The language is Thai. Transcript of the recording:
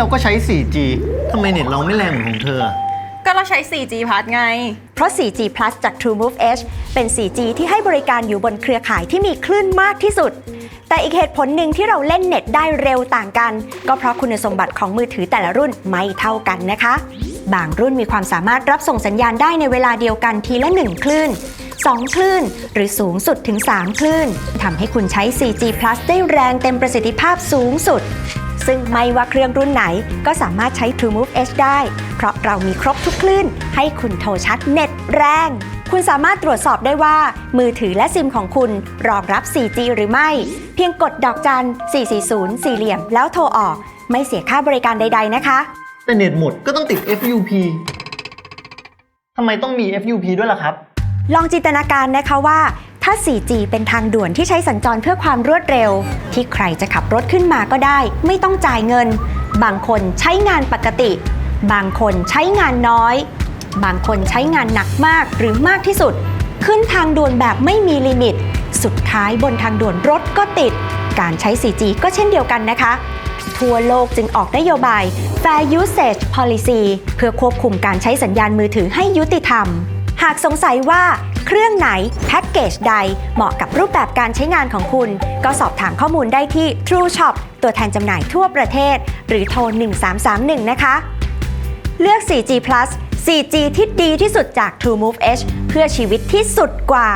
เราก็ใช้ 4G ทำไมเน็ตเราไม่แรงเหมือนของเธออะก็เราใช้ 4G พัดไง เพราะ 4G Plus จาก TrueMove Edge เป็น 4G ที่ให้บริการอยู่บนเครือข่ายที่มีคลื่นมากที่สุด แต่อีกเหตุผลหนึ่งที่เราเล่นเน็ตได้เร็วต่างกัน ก็เพราะคุณสมบัติของมือถือแต่ละรุ่นไม่เท่ากันนะคะ บางรุ่นมีความสามารถรับส่งสัญญาณได้ในเวลาเดียวกันทีละ 1 คลื่น 2 คลื่น หรือสูงสุดถึง 3 คลื่นทำให้คุณใช้ 4G Plus ได้แรงเต็มประสิทธิภาพสูงสุด ซึ่งไม่ว่าเครื่องรุ่นไหนก็สามารถใช้ TrueMove Edge ได้ เพราะเรามีครบทุกคลื่น ให้คุณโทรชัดเน็ตแรง คุณสามารถตรวจสอบได้ว่า มือถือและซิมของคุณรองรับ 4G หรือไม่ เพียงกดดอกจัน 440 สี่เหลี่ยม แล้วโทรออก ไม่เสียค่าบริการใด ๆ นะคะ แต่เน็ตหมดก็ต้องติด FUP ทำไมต้องมี FUP ด้วยล่ะครับ ลองจินตนาการนะคะว่า ถ้า 4G เป็นทางด่วนที่ใช้สัญจรเพื่อความรวดเร็ว ที่ใครจะขับรถขึ้นมาก็ได้ ไม่ต้องจ่ายเงิน บางคนใช้งานปกติ บางคนใช้งานน้อย บางคนใช้งานหนักมากหรือมากที่สุด ขึ้นทางด่วนแบบไม่มีลิมิต สุดท้ายบนทางด่วนรถก็ติด การใช้ 4G ก็เช่นเดียวกันนะคะทั่วโลกจึงออกนโยบาย Fair Usage Policy เพื่อควบคุมการใช้สัญญาณมือถือให้ยุติธรรม หากสงสัยว่าเครื่องไหนแพ็กเกจใดเหมาะกับรูปแบบการใช้งานของคุณ ก็สอบถามข้อมูลได้ที่ True Shop ตัวแทนจำหน่ายทั่วประเทศ หรือโทร 1331 นะคะ เลือก 4G Plus 4G ที่ดีที่สุดจาก TrueMove Edge เพื่อชีวิตที่สุดกว่า